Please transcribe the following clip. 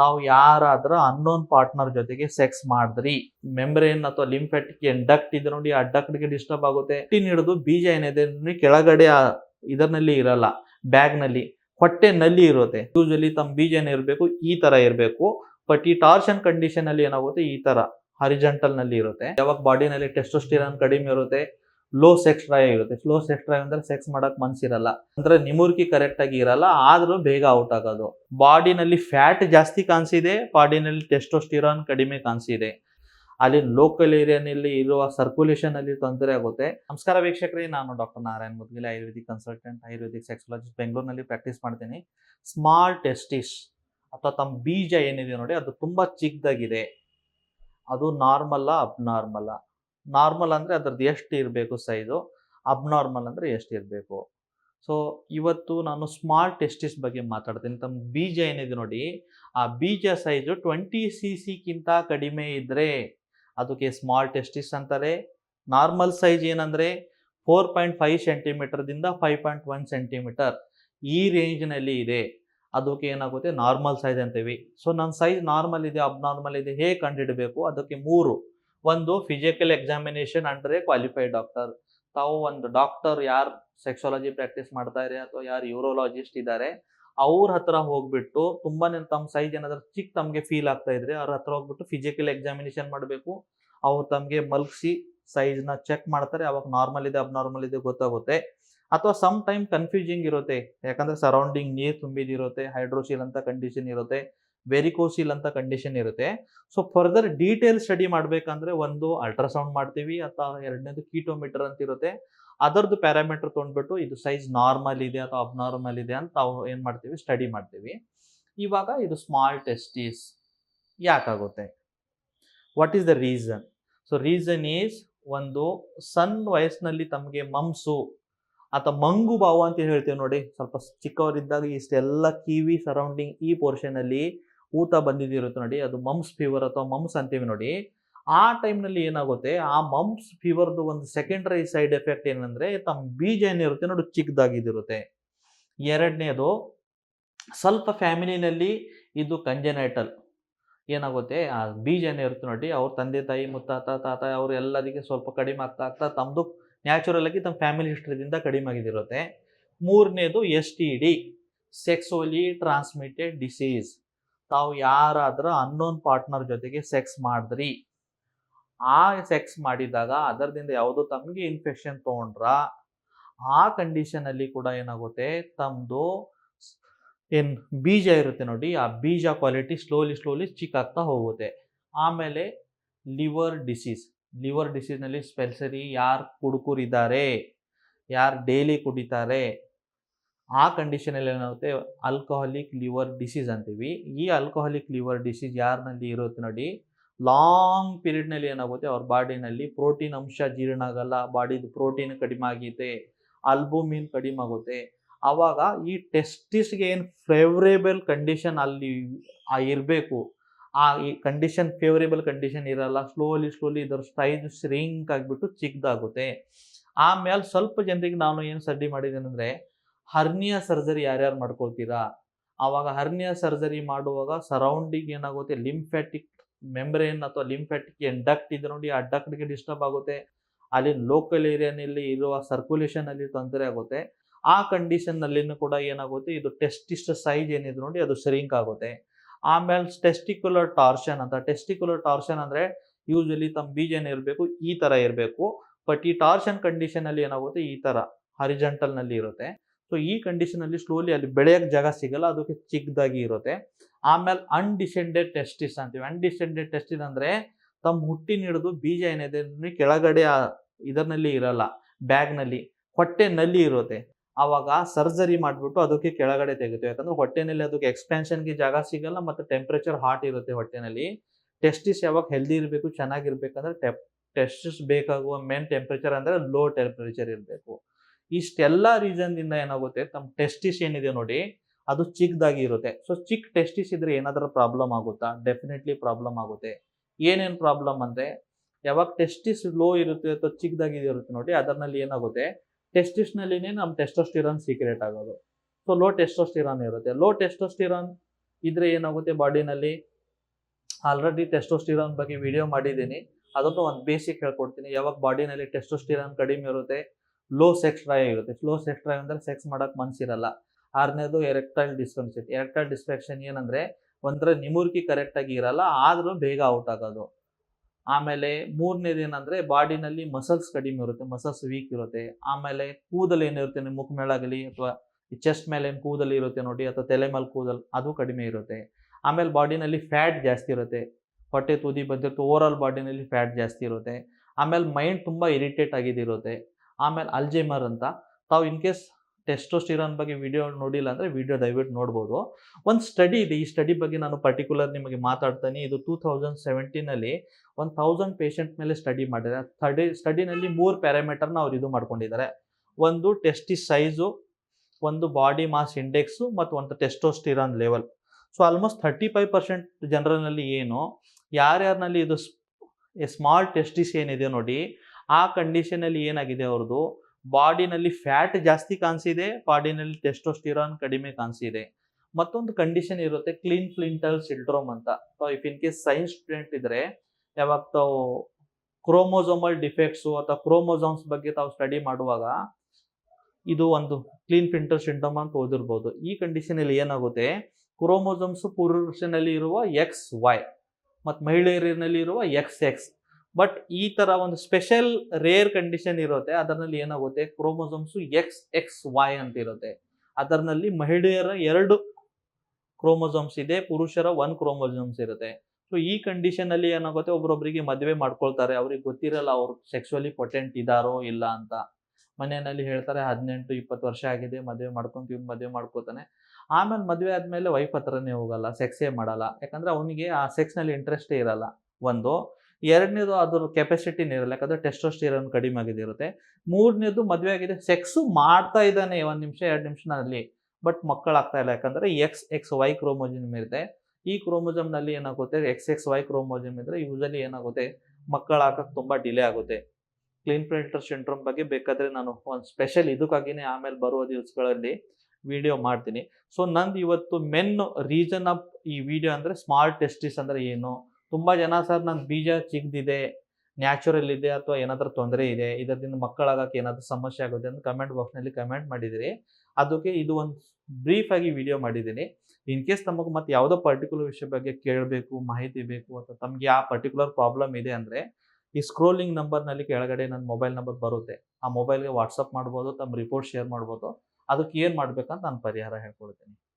ತಾವು ಯಾರಾದ್ರೂ unknown partner ಜೊತೆಗೆ ಸೆಕ್ಸ್ ಮಾಡಿದ್ರಿ. ಮೆಂಬ್ರೇನ್ ಅಥವಾ ಲಿಂಫೆಟಿಕ್ ಡಕ್ಟ್ ಇದೆ ನೋಡಿ, ಆ ಡಕ್ಟ್ಗೆ ಡಿಸ್ಟರ್ಬ್ ಆಗುತ್ತೆ. ಟಿನ್ ಹಿಡಿದು ಬೀಜ ಏನಿದೆ ಕೆಳಗಡೆ ಇದರಲ್ಲಿ ಇರಲ್ಲ ಬ್ಯಾಗ್ನಲ್ಲಿ ಹೊಟ್ಟೆನಲ್ಲಿ ಇರುತ್ತೆ. ಯೂಶಲಿ ತಮ್ಮ ಬೀಜ ಏನಿರಬೇಕು ಈ ತರ ಇರಬೇಕು. ಬಟ್ ಈ ಟಾರ್ಷನ್ ಕಂಡೀಷನ್ ಅಲ್ಲಿ ಏನಾಗುತ್ತೆ, ಈ ತರ ಹರಿಜೆಂಟಲ್ನಲ್ಲಿ ಇರುತ್ತೆ. ಯಾವಾಗ ಬಾಡಿನಲ್ಲಿ ಟೆಸ್ಟೋಸ್ಟಿರಾನ್ ಕಡಿಮೆ ಇರುತ್ತೆ ಲೋ ಸೆಕ್ಸ್ ಡ್ರೈವ್ ಇರುತ್ತೆ. ಲೋ ಸೆಕ್ಸ್ ಡ್ರೈವ್ ಅಂದ್ರೆ ಸೆಕ್ಸ್ ಮಾಡಕ್ ಮನ್ಸಿರಲ್ಲ ಅಂದ್ರೆ ನಿಮೂರ್ಕಿ ಕರೆಕ್ಟ್ ಆಗಿ ಇರಲ್ಲ. ಆದ್ರೂ ಬೇಗ ಔಟ್ ಆಗೋದು. ಬಾಡಿನಲ್ಲಿ ಫ್ಯಾಟ್ ಜಾಸ್ತಿ ಕಾಣಿಸಿದೆ. ಬಾಡಿನಲ್ಲಿ ಟೆಸ್ಟೋಸ್ಟಿರಾನ್ ಕಡಿಮೆ ಕಾಣಿಸಿದೆ. ಅಲ್ಲಿ ಲೋಕಲ್ ಏರಿಯಾನಲ್ಲಿ ಇರುವ ಸರ್ಕ್ಯುಲೇಷನ್ ಅಲ್ಲಿ ತೊಂದರೆ ಆಗುತ್ತೆ. ನಮಸ್ಕಾರ ವೀಕ್ಷಕರೇ, ನಾನು doctor Narayan Mudgile, Ayurvedic consultant Ayurvedic sexologist ಬೆಂಗಳೂರಿನಲ್ಲಿ ಪ್ರಾಕ್ಟೀಸ್ ಮಾಡ್ತೀನಿ. ಸ್ಮಾಲ್ ಟೆಸ್ಟಿಸ್ ಅಥವಾ ತಮ್ಮ ಬೀಜ ಏನಿದೆ ನೋಡಿ, ಅದು ತುಂಬಾ ಚಿಕ್ಕದಾಗಿದೆ. ಅದು ನಾರ್ಮಲ್ಲ ಅಬ್ನಾರ್ಮಲ್ಲ ನಾರ್ಮಲ್ ಅಂದರೆ ಅದ್ರದ್ದು ಎಷ್ಟು ಇರಬೇಕು ಸೈಜು ಅಬ್ನಾರ್ಮಲ್ ಅಂದರೆ ಎಷ್ಟು ಇರಬೇಕು? ಸೊ ಇವತ್ತು ನಾನು ಸ್ಮಾಲ್ ಟೆಸ್ಟಿಸ್ ಬಗ್ಗೆ ಮಾತಾಡ್ತೀನಿ. ತಮ್ಮ ಬೀಜ ಏನಿದೆ ನೋಡಿ, ಆ ಬೀಜ ಸೈಜು ಟ್ವೆಂಟಿ ಸಿ ಸಿಕ್ಕಿಂತ ಕಡಿಮೆ ಇದ್ದರೆ ಅದಕ್ಕೆ ಸ್ಮಾಲ್ ಟೆಸ್ಟಿಸ್ ಅಂತಾರೆ. ನಾರ್ಮಲ್ ಸೈಜ್ ಏನಂದರೆ ಫೋರ್ ಪಾಯಿಂಟ್ ಫೈವ್ ಸೆಂಟಿಮೀಟರ್ದಿಂದ ಫೈವ್ ಪಾಯಿಂಟ್ ಒನ್ ಸೆಂಟಿಮೀಟರ್ ಈ ರೇಂಜ್ನಲ್ಲಿ ಇದೆ. ಅದಕ್ಕೆ ಏನಾಗುತ್ತೆ? ನಾರ್ಮಲ್ ಸೈಜ್ ಅಂತೀವಿ. ಸೊ ನನ್ನ ಸೈಜ್ ನಾರ್ಮಲ್ ಇದೆ ಅಬ್ನಾರ್ಮಲ್ ಇದೆ, ಹೇಗೆ ಕಂಡುಹಿಡಬೇಕು ಅದಕ್ಕೆ ಮೂರು. ಒಂದು physical examination under qualified doctor ತಾವು ಒಂದು ಡಾಕ್ಟರ್ ಯಾರು ಸೆಕ್ಸಾಲಜಿ ಪ್ರಾಕ್ಟೀಸ್ ಮಾಡ್ತಾ ಇದ್ದಾರೆ ಅಥವಾ ಯಾರು ಯೂರೋಲಾಜಿಸ್ಟ್ ಇದ್ದಾರೆ, ಅವ್ರ ಹತ್ರ ಹೋಗ್ಬಿಟ್ಟು ತುಂಬಾನೇ ತಮ್ಮ ಸೈಜ್ ಏನಾದ್ರು ಚಿಕ್ಕ ತಮ್ಗೆ ಫೀಲ್ ಆಗ್ತಾ ಇದ್ರೆ ಅವ್ರ ಹತ್ರ ಹೋಗ್ಬಿಟ್ಟು ಫಿಸಿಕಲ್ ಎಕ್ಸಾಮಿನೇಷನ್ ಮಾಡಬೇಕು. ಅವ್ರು ತಮಗೆ ಮಲಗಿಸಿ ನ ಚೆಕ್ ಮಾಡ್ತಾರೆ, ಅವಾಗ ನಾರ್ಮಲ್ ಇದೆ ಅಬ್ನಾರ್ಮಲ್ ಇದೆ ಗೊತ್ತಾಗುತ್ತೆ. ಅಥವಾ ಸಮ್ ಟೈಮ್ ಕನ್ಫ್ಯೂಸಿಂಗ್ ಇರುತ್ತೆ, ಯಾಕಂದ್ರೆ ಸರೌಂಡಿಂಗ್ ನೀರು ತುಂಬಿದಿರುತ್ತೆ ಹೈಡ್ರೋಶೀಲ್ ಅಂತ ಕಂಡೀಷನ್ ಇರುತ್ತೆ. ವೆರಿಕೋಸಿಲ್ ಅಂತ ಕಂಡೀಷನ್ ಇರುತ್ತೆ. ಸೊ ಫರ್ದರ್ ಡೀಟೇಲ್ ಸ್ಟಡಿ ಮಾಡಬೇಕಂದ್ರೆ ಒಂದು ಅಲ್ಟ್ರಾಸೌಂಡ್ ಮಾಡ್ತೀವಿ, ಅಥವಾ ಎರಡನೇದು ಕೀಟೋಮೀಟರ್ ಅಂತ ಇರುತ್ತೆ. ಅದರದ್ದು ಪ್ಯಾರಾಮೀಟರ್ ತೊಗೊಂಡ್ಬಿಟ್ಟು ಇದು ಸೈಜ್ ನಾರ್ಮಲ್ ಇದೆ ಅಥವಾ ಅಬ್ನಾರ್ಮಲ್ ಇದೆ ಅಂತ ನಾವು ಏನು ಮಾಡ್ತೀವಿ ಸ್ಟಡಿ ಮಾಡ್ತೀವಿ. ಇವಾಗ ಇದು small testes ಯಾಕಾಗುತ್ತೆ? What is the reason so reason is ಒಂದು ಸಣ್ಣ ವಯಸ್ಸಿನಲ್ಲಿ ತಮಗೆ ಮಮ್ಸು ಅಥವಾ ಮಂಗು ಬಾವು ಅಂತ ಹೇಳ್ತೀವಿ ನೋಡಿ. ಸ್ವಲ್ಪ ಚಿಕ್ಕವರಿದ್ದಾಗ ಇಷ್ಟೆಲ್ಲ ಕಿವಿ ಸರೌಂಡಿಂಗ್ ಈ ಪೋರ್ಷನ್ ಅಲ್ಲಿ ಊತ ಬಂದಿದಿರುತ್ತೆ ನೋಡಿ, ಅದು ಮಮ್ಸ್ ಫೀವರ್ ಅಥವಾ ಮಮ್ಸ್ ಅಂತೀವಿ ನೋಡಿ. ಆ ಟೈಮ್ನಲ್ಲಿ ಏನಾಗುತ್ತೆ, ಆ ಮಮ್ಸ್ ಫೀವರ್ದು ಒಂದು ಸೆಕೆಂಡರಿ ಸೈಡ್ ಎಫೆಕ್ಟ್ ಏನಂದರೆ ತಮ್ಮ ಬೀಜ ಏನಿರುತ್ತೆ ನೋಡಿ, ಚಿಕ್ಕದಾಗಿದಿರುತ್ತೆ. ಎರಡನೇದು, ಸ್ವಲ್ಪ ಫ್ಯಾಮಿಲಿನಲ್ಲಿ ಇದು ಕಂಜೆನೈಟಲ್ ಏನಾಗುತ್ತೆ, ಆ ಬೀಜ ಏನಿರುತ್ತೆ ನೋಡಿ, ಅವ್ರ ತಂದೆ, ತಾಯಿ, ಮುತ್ತಾತ, ತಾತ, ಅವರು ಎಲ್ಲದಕ್ಕೆ ಸ್ವಲ್ಪ ಕಡಿಮೆ ಆಗ್ತಾ ಆಗ್ತಾ ತಮ್ಮದು ನ್ಯಾಚುರಲ್ ಆಗಿ ತಮ್ಮ ಫ್ಯಾಮಿಲಿ ಹಿಸ್ಟ್ರಿದಿಂದ ಕಡಿಮೆ ಆಗಿದ್ದಿರುತ್ತೆ ಮೂರನೇದು S T D sexually transmitted disease ತಾವು ಯಾರಾದ್ರೂ ಅನ್ನೋನ್ ಪಾರ್ಟ್ನರ್ ಜೊತೆಗೆ ಸೆಕ್ಸ್ ಮಾಡಿದ್ರಿ. ಆ ಸೆಕ್ಸ್ ಮಾಡಿದಾಗ ಅದರದಿಂದ ಯಾವುದೋ ತಮಗೆ ಇನ್ಫೆಕ್ಷನ್ ತೊಗೊಂಡ್ರ, ಆ ಕಂಡೀಷನಲ್ಲಿ ಕೂಡ ಏನಾಗುತ್ತೆ ತಮ್ಮದು ಏನು ಬೀಜ ಇರುತ್ತೆ ನೋಡಿ, ಆ ಬೀಜ ಕ್ವಾಲಿಟಿ ಸ್ಲೋಲಿ ಸ್ಲೋಲಿ ಚಿಕ್ಕಾಗ್ತಾ ಹೋಗುತ್ತೆ. ಆಮೇಲೆ ಲಿವರ್ ಡಿಸೀಸ್ ಲಿವರ್ ಡಿಸೀಸ್ನಲ್ಲಿ ಸ್ಪೆಲ್ಸರಿ ಯಾರು ಕುಡುಕರಿದ್ದಾರೆ, ಯಾರು ಡೈಲಿ ಕುಡಿತಾರೆ ಆ ಕಂಡೀಷನಲ್ಲಿ ಏನಾಗುತ್ತೆ? ಆಲ್ಕೋಹಾಲಿಕ್ ಲಿವರ್ ಡಿಸೀಸ್ ಅಂತೀವಿ. ಈ ಆಲ್ಕೋಹಾಲಿಕ್ ಲಿವರ್ ಡಿಸೀಸ್ ಯಾರಿನಲ್ಲಿ ಇರುತ್ತೆ ನೋಡಿ? ಲಾಂಗ್ ಪೀರಿಯಡ್ನಲ್ಲಿ ಏನಾಗುತ್ತೆ? ಅವ್ರ ಬಾಡಿನಲ್ಲಿ ಪ್ರೋಟೀನ್ ಅಂಶ ಜೀರ್ಣ ಆಗಲ್ಲ. ಬಾಡಿದು ಪ್ರೋಟೀನ್ ಕಡಿಮೆ ಆಗಿದೆ. ಅಲ್ಬುಮಿನ್ ಕಡಿಮೆ ಆಗುತ್ತೆ. ಆವಾಗ ಈ ಟೆಸ್ಟಿಸ್ಗೆ ಏನು ಫೇವ್ರೇಬಲ್ ಕಂಡೀಷನ್ ಅಲ್ಲಿ ಇರಬೇಕು? ಆ ಈ ಕಂಡೀಷನ್ ಫೇವರೇಬಲ್ ಕಂಡೀಷನ್ ಇರಲ್ಲ. ಸ್ಲೋಲಿ ಸ್ಲೋಲಿ ಇದರ ಸೈಜ್ ಶ್ರಿಂಕ್ ಆಗಿಬಿಟ್ಟು ಚಿಕ್ಕದಾಗುತ್ತೆ ಆಮೇಲೆ ಸ್ವಲ್ಪ ಜನರಿಗೆ ನಾನು ಏನು ಸಡ್ಡಿ ಮಾಡಿದ್ದೇನೆ ಅಂದರೆ ಹರ್ನಿಯಾ ಸರ್ಜರಿ ಯಾರ್ಯಾರು ಮಾಡ್ಕೊಳ್ತೀರಾ? ಆವಾಗ ಹರ್ನಿಯಾ ಸರ್ಜರಿ ಮಾಡುವಾಗ ಸರೌಂಡಿಂಗ್ ಏನಾಗುತ್ತೆ? ಲಿಂಫ್ಯಾಟಿಕ್ ಮೆಂಬ್ರೇನ್ ಅಥವಾ ಲಿಂಫ್ಯಾಟಿಕ್ ಏನು ಡಕ್ಟ್ ಇದೆ ನೋಡಿ, ಆ ಡಕ್ಟ್ಗೆ ಡಿಸ್ಟರ್ಬ್ ಆಗುತ್ತೆ. ಅಲ್ಲಿ ಲೋಕಲ್ ಏರಿಯಾನಲ್ಲಿ ಇರುವ ಸರ್ಕ್ಯುಲೇಷನ್ ಅಲ್ಲಿ ತೊಂದರೆ ಆಗುತ್ತೆ. ಆ ಕಂಡೀಷನ್ ನಲ್ಲಿನೂ ಕೂಡ ಏನಾಗುತ್ತೆ? ಇದು ಟೆಸ್ಟಿಸ್ಟ್ ಸೈಜ್ ಏನಿದೆ ನೋಡಿ, ಅದು ಸರಿಂಕ್ ಆಗುತ್ತೆ. ಆಮೇಲೆ ಟೆಸ್ಟಿಕ್ಯುಲರ್ ಟಾರ್ಷನ್ ಅಂತ ಟೆಸ್ಟಿಕ್ಯುಲರ್ ಟಾರ್ಷನ್ ಅಂದ್ರೆ ಯೂಶಲಿ ತಮ್ಮ ಬೀಜ ಏನಿರಬೇಕು ಈ ತರ ಇರಬೇಕು. ಬಟ್ ಈ ಟಾರ್ಷನ್ ಕಂಡೀಷನ್ ಅಲ್ಲಿ ಏನಾಗುತ್ತೆ? ಈ ತರ ಹರಿಜೆಂಟಲ್ನಲ್ಲಿ ಇರುತ್ತೆ. ಸೊ ಈ ಕಂಡೀಷನ್ ಅಲ್ಲಿ ಸ್ಲೋಲಿ ಅಲ್ಲಿ ಬೆಳೆಯೋಕ್ಕೆ ಜಾಗ ಸಿಗಲ್ಲ, ಅದಕ್ಕೆ ಚಿಕ್ಕದಾಗಿ ಇರುತ್ತೆ. ಆಮೇಲೆ ಅನ್ಡಿಸೆಂಡೆಡ್ ಟೆಸ್ಟಿಸ್ ಅಂತೀವಿ. ಅನ್ಡಿಸೆಂಡೆಡ್ ಟೆಸ್ಟಿಸ್ ಅಂದ್ರೆ ತಮ್ಮ ಹುಟ್ಟಿನ ಹಿಡಿದು ಬೀಜ ಏನಿದೆ ಕೆಳಗಡೆ ಇದರಲ್ಲಿ ಇರಲ್ಲ, ಬ್ಯಾಗ್ನಲ್ಲಿ, ಹೊಟ್ಟೆನಲ್ಲಿ ಇರುತ್ತೆ. ಆವಾಗ ಸರ್ಜರಿ ಮಾಡಿಬಿಟ್ಟು ಅದಕ್ಕೆ ಕೆಳಗಡೆ ತೆಗಿತೀವಿ. ಯಾಕಂದ್ರೆ ಹೊಟ್ಟೆನಲ್ಲಿ ಅದಕ್ಕೆ ಎಕ್ಸ್ಪೆನ್ಷನ್ಗೆ ಜಾಗ ಸಿಗಲ್ಲ, ಮತ್ತು ಟೆಂಪ್ರೇಚರ್ ಹಾಟ್ ಇರುತ್ತೆ ಹೊಟ್ಟೆನಲ್ಲಿ. ಟೆಸ್ಟಿಸ್ ಯಾವಾಗ ಹೆಲ್ದಿ ಇರಬೇಕು, ಚೆನ್ನಾಗಿರ್ಬೇಕಂದ್ರೆ ಟೆಪ್ ಟೆಸ್ಟಿಸ್ ಬೇಕಾಗುವ ಮೇನ್ ಟೆಂಪ್ರೇಚರ್ ಅಂದರೆ ಲೋ ಟೆಂಪ್ರೇಚರ್ ಇರಬೇಕು. ಇಷ್ಟೆಲ್ಲ ರೀಸನ್ದಿಂದ ಏನಾಗುತ್ತೆ? ತಮ್ಮ ಟೆಸ್ಟಿಸ್ ಏನಿದೆ ನೋಡಿ, ಅದು ಚಿಕ್ಕದಾಗಿ ಇರುತ್ತೆ. ಸೊ ಚಿಕ್ಕ ಟೆಸ್ಟಿಸ್ ಇದ್ರೆ ಏನಾದರೂ ಪ್ರಾಬ್ಲಮ್ ಆಗುತ್ತಾ? ಡೆಫಿನೆಟ್ಲಿ ಪ್ರಾಬ್ಲಮ್ ಆಗುತ್ತೆ. ಏನೇನು ಪ್ರಾಬ್ಲಮ್ ಅಂದರೆ, ಯಾವಾಗ ಟೆಸ್ಟಿಸ್ ಲೋ ಇರುತ್ತೆ ಅಥವಾ ಚಿಕ್ಕದಾಗಿ ಇರುತ್ತೆ ನೋಡಿ ಅದರಲ್ಲಿ ಏನಾಗುತ್ತೆ? ಟೆಸ್ಟಿಸ್ನಲ್ಲಿನೇ ನಮ್ಮ ಟೆಸ್ಟೋಸ್ಟಿರಾನ್ ಸೀಕ್ರೆಟ್ ಆಗೋದು. ಸೊ ಲೋ ಟೆಸ್ಟೋಸ್ಟಿರಾನ್ ಇರುತ್ತೆ. ಲೋ ಟೆಸ್ಟೋಸ್ಟಿರಾನ್ ಇದ್ರೆ ಏನಾಗುತ್ತೆ ಬಾಡಿನಲ್ಲಿ ಆಲ್ರೆಡಿ ಟೆಸ್ಟೋಸ್ಟಿರನ್ ಬಗ್ಗೆ ವಿಡಿಯೋ ಮಾಡಿದ್ದೀನಿ. ಅದನ್ನು ಒಂದು ಬೇಸಿಕ್ ಹೇಳ್ಕೊಡ್ತೀನಿ. ಯಾವಾಗ ಬಾಡಿನಲ್ಲಿ ಟೆಸ್ಟೋಸ್ಟಿರನ್ ಕಡಿಮೆ ಇರುತ್ತೆ ಲೋ ಸೆಕ್ಸ್ ಡ್ರೈವ್ ಇರುತ್ತೆ. ಲೋ ಸೆಕ್ಸ್ ಡ್ರೈವ್ ಅಂದ್ರೆ ಸೆಕ್ಸ್ ಮಾಡಕ್ ಮನ್ಸಿರಲ್ಲ ಆರನೇದು ಎರೆಕ್ಟೈಲ್ ಡಿಸ್ಫಂಕ್ಷನ್ ಎರೆಕ್ಟೈಲ್ ಡಿಸ್ಫಂಕ್ಷನ್ ಏನಂದ್ರೆ ಒಂಥರ ನಿಮೂರ್ಕಿ ಕರೆಕ್ಟಾಗಿ ಇರಲ್ಲ, ಆದರೂ ಬೇಗ ಔಟ್ ಆಗೋದು. ಆಮೇಲೆ ಮೂರನೇದು ಏನಂದ್ರೆ ಬಾಡಿನಲ್ಲಿ ಮಸಲ್ಸ್ ಕಡಿಮೆ ಇರುತ್ತೆ ಮಸಲ್ಸ್ ವೀಕ್ ಇರುತ್ತೆ. ಆಮೇಲೆ ಕೂದಲು ಏನಿರುತ್ತೆ ನಿಮ್ಮ ಮುಖ ಮೇಲಾಗಲಿ ಅಥವಾ ಚೆಸ್ಟ್ ಮೇಲೆ ಏನು ಕೂದಲು ಇರುತ್ತೆ ನೋಡಿ, ಅಥವಾ ತಲೆ ಮೇಲೆ ಕೂದಲು, ಅದು ಕಡಿಮೆ ಇರುತ್ತೆ. ಆಮೇಲೆ ಬಾಡಿನಲ್ಲಿ ಫ್ಯಾಟ್ ಜಾಸ್ತಿ ಇರುತ್ತೆ. ಹೊಟ್ಟೆ ತುದಿ ಬಂದಿರುತ್ತೆ ಓವರ್ ಆಲ್ ಬಾಡಿನಲ್ಲಿ ಫ್ಯಾಟ್ ಜಾಸ್ತಿ ಇರುತ್ತೆ. ಆಮೇಲೆ ಮೈಂಡ್ ತುಂಬ ಇರಿಟೇಟ್ ಆಗಿದಿರುತ್ತೆ. ಆಮೇಲೆ ಅಲ್ಜೈಮರ್ ಅಂತ. ತಾವು ಇನ್ ಕೇಸ್ ಟೆಸ್ಟೋಸ್ಟಿರಾನ್ ಬಗ್ಗೆ ವಿಡಿಯೋ ನೋಡಿಲ್ಲ ಅಂದರೆ ವಿಡಿಯೋ ದಯವಿಟ್ಟು ನೋಡ್ಬೋದು. ಒಂದು ಸ್ಟಡಿ ಇದೆ. ಈ ಸ್ಟಡಿ ಬಗ್ಗೆ ನಾನು ಪರ್ಟಿಕ್ಯುಲರ್ ನಿಮಗೆ ಮಾತಾಡ್ತೀನಿ. ಇದು ಟೂ ತೌಸಂಡ್ ಸೆವೆಂಟೀನಲ್ಲಿ ಒಂದು ತೌಸಂಡ್ ಪೇಷಂಟ್ ಮೇಲೆ ಸ್ಟಡಿ ಮಾಡಿದ್ದಾರೆ ಸ್ಟಡಿ ಸ್ಟಡಿನಲ್ಲಿ ಮೂರು ಪ್ಯಾರಾಮೀಟರ್ನ ಅವ್ರು ಇದು ಮಾಡ್ಕೊಂಡಿದ್ದಾರೆ. ಒಂದು ಟೆಸ್ಟಿ ಸೈಜು ಒಂದು ಬಾಡಿ ಮಾಸ್ ಇಂಡೆಕ್ಸು ಮತ್ತು ಒಂದು testosterone level so almost thirty five percent ಜನರಲ್ನಲ್ಲಿ ಏನು, ಯಾರ್ಯಾರಿನಲ್ಲಿ ಇದು ಸ್ಮಾಲ್ ಟೆಸ್ಟಿಸ್ ಏನಿದೆ ನೋಡಿ ಆ ಕಂಡೀಷನಲ್ಲಿ ಏನಾಗಿದೆ ಅವ್ರದ್ದು ಬಾಡಿನಲ್ಲಿ ಫ್ಯಾಟ್ ಜಾಸ್ತಿ ಕಾಣಿಸಿದೆ, ಬಾಡಿನಲ್ಲಿ ಟೆಸ್ಟೋಸ್ಟಿರಾನ್ ಕಡಿಮೆ ಕಾಣಿಸಿದೆ. ಮತ್ತೊಂದು ಕಂಡೀಷನ್ ಇರುತ್ತೆ ಕ್ಲೀನ್ ಫ್ಲಿಂಟಲ್ ಸಿಲ್ಡ್ರೋಮ್ ಅಂತ. If in case science student ಇದ್ರೆ, ಯಾವಾಗ ತಾವು ಕ್ರೋಮೋಸೋಮಲ್ ಡಿಫೆಕ್ಟ್ಸು ಅಥವಾ ಕ್ರೋಮೋಸೋಮ್ಸ್ ಬಗ್ಗೆ ತಾವು ಸ್ಟಡಿ ಮಾಡುವಾಗ, ಇದು ಒಂದು ಕ್ಲೀನ್ ಫ್ಲಿಂಟಲ್ ಸಿಂಡ್ರೋಮ್ ಅಂತ ಓದಿರ್ಬೋದು. ಈ ಕಂಡೀಷನಲ್ಲಿ ಏನಾಗುತ್ತೆ? ಕ್ರೋಮೋಸೋಮ್ಸ್ ಪುರುಷನಲ್ಲಿ ಇರುವ ಎಕ್ಸ್ ವೈ ಮತ್ತು ಮಹಿಳೆಯರಿನಲ್ಲಿ ಇರುವ ಎಕ್ಸ್ ಎಕ್ಸ್ ಬಟ್ ಈ ತರ ಒಂದು ಸ್ಪೆಷಲ್ ರೇರ್ ಕಂಡೀಷನ್ ಇರುತ್ತೆ, ಅದರಲ್ಲಿ ಏನಾಗುತ್ತೆ? ಕ್ರೋಮೋಸೋಮ್ಸ್ ಎಕ್ಸ್ ಎಕ್ಸ್ ವೈ ಅಂತ ಇರುತ್ತೆ. ಅದರಲ್ಲಿ ಮಹಿಳೆಯರ ಎರಡು ಕ್ರೋಮೋಸೋಮ್ಸ್ ಇದೆ, ಪುರುಷರ ಒನ್ ಕ್ರೋಮೋಸೋಮ್ಸ್ ಇರುತ್ತೆ. ಸೊ ಈ ಕಂಡೀಷನ್ ಅಲ್ಲಿ ಏನಾಗುತ್ತೆ? ಒಬ್ರೊಬ್ರಿಗೆ ಮದುವೆ ಮಾಡ್ಕೊಳ್ತಾರೆ. ಅವ್ರಿಗೆ ಗೊತ್ತಿರಲ್ಲ ಅವ್ರು ಸೆಕ್ಸುವಲಿ ಪೊಟೆಂಟ್ ಇದಾರೋ ಇಲ್ಲ ಅಂತ. ಮನೆಯಲ್ಲಿ ಹೇಳ್ತಾರೆ, ಹದಿನೆಂಟು, ಇಪ್ಪತ್ತು ವರ್ಷ ಆಗಿದೆ, ಮದುವೆ ಮಾಡ್ಕೊಂತೀವಿ ಮದುವೆ ಮಾಡ್ಕೋತಾನೆ. ಆಮೇಲೆ ಮದುವೆ ಆದ್ಮೇಲೆ ವೈಫ್ ಹತ್ರನೇ ಹೋಗಲ್ಲ ಸೆಕ್ಸೇ ಮಾಡಲ್ಲ. ಯಾಕಂದ್ರೆ ಅವನಿಗೆ ಆ ಸೆಕ್ಸ್ನಲ್ಲಿ ಇಂಟ್ರೆಸ್ಟೇ ಇರಲ್ಲ. ಒಂದು ಎರಡನೇದು ಅದ್ರ ಕೆಪಾಸಿಟಿನ ಇರಲ್ಲ, ಯಾಕಂದ್ರೆ ಟೆಸ್ಟೋಸ್ಟಿರನ್ ಕಡಿಮೆ ಆಗಿದೆ ಇರುತ್ತೆ ಮೂರನೇದು ಮದುವೆ ಆಗಿದೆ ಸೆಕ್ಸು ಮಾಡ್ತಾ ಇದ್ದಾನೆ ಒಂದು ನಿಮಿಷ, ಎರಡು ನಿಮಿಷನಲ್ಲಿ ಬಟ್ ಮಕ್ಕಳಾಗ್ತಾ ಇಲ್ಲ. ಯಾಕಂದ್ರೆ ಎಕ್ಸ್ ಎಕ್ಸ್ ವೈ ಕ್ರೋಮೋಜಿಮ್ ಇರುತ್ತೆ. ಈ ಕ್ರೋಮೋಜಮ್ನಲ್ಲಿ ಏನಾಗುತ್ತೆ ಎಕ್ಸ್ ಎಕ್ಸ್ ವೈ ಕ್ರೋಮೋಜಿಮ್ ಇದ್ರೆ ಯೂಸಲಿ ಏನಾಗುತ್ತೆ ಮಕ್ಕಳಾಗಕ್ಕೆ ತುಂಬಾ ಡಿಲೇ ಆಗುತ್ತೆ. ಕ್ಲೀನ್ ಪ್ರಿಂಟರ್ ಸಿಂಡ್ರೋಮ್ ಬಗ್ಗೆ ಬೇಕಾದ್ರೆ ನಾನು ಒಂದು ಸ್ಪೆಷಲ್ ಇದಕ್ಕಾಗಿನೇ ಆಮೇಲೆ ಬರುವ ದಿವಸಗಳಲ್ಲಿ ವಿಡಿಯೋ ಮಾಡ್ತೀನಿ. ಸೊ ನಂದು ಇವತ್ತು ಮೆನ್ ರೀಸನ್ ಆಫ್ ಈ ವಿಡಿಯೋ ಅಂದ್ರೆ ಸ್ಮಾಲ್ ಟೆಸ್ಟಿಸ್ ಅಂದ್ರೆ ಏನು? ತುಂಬಾ ಜನ ಸರ್ ನನ್ನ ಬೀಜ ಚಿಕ್ಕದಿದೆ ನ್ಯಾಚುರಲ್ ಇದೆ ಅಥವಾ ಏನಾದರೂ ತೊಂದರೆ ಇದೆ, ಇದರಿಂದ ಮಕ್ಕಳಾಗಕ್ಕೆ ಏನಾದರೂ ಸಮಸ್ಯೆ ಆಗುತ್ತೆ ಅಂತ ಕಮೆಂಟ್ ಬಾಕ್ಸ್ನಲ್ಲಿ ಕಮೆಂಟ್ ಮಾಡಿದಿರಿ. ಅದಕ್ಕೆ ಇದು ಒಂದು ಬ್ರೀಫ್ ಆಗಿ ವಿಡಿಯೋ ಮಾಡಿದ್ದೀನಿ ಇನ್ ಕೇಸ್ ತಮಗೆ ಮತ್ತೆ ಯಾವುದೋ ಪರ್ಟಿಕ್ಯುಲರ್ ವಿಷಯ ಬಗ್ಗೆ ಕೇಳಬೇಕು, ಮಾಹಿತಿ ಬೇಕು ಅಥವಾ ತಮಗೆ ಆ ಪರ್ಟಿಕ್ಯುಲರ್ ಪ್ರಾಬ್ಲಮ್ ಇದೆ ಅಂದರೆ, ಈ ಸ್ಕ್ರೋಲಿಂಗ್ ನಂಬರ್ನಲ್ಲಿ ಕೆಳಗಡೆ ನನ್ನ ಮೊಬೈಲ್ ನಂಬರ್ ಬರುತ್ತೆ. ಆ ಮೊಬೈಲ್ಗೆ ವಾಟ್ಸಪ್ ಮಾಡ್ಬೋದು, ತಮ್ಮ ರಿಪೋರ್ಟ್ ಶೇರ್ ಮಾಡ್ಬೋದು. ಅದಕ್ಕೆ ಏನು ಮಾಡ್ಬೇಕಂತ ನಾನು ಪರಿಹಾರ ಹೇಳ್ಕೊಡ್ತೀನಿ.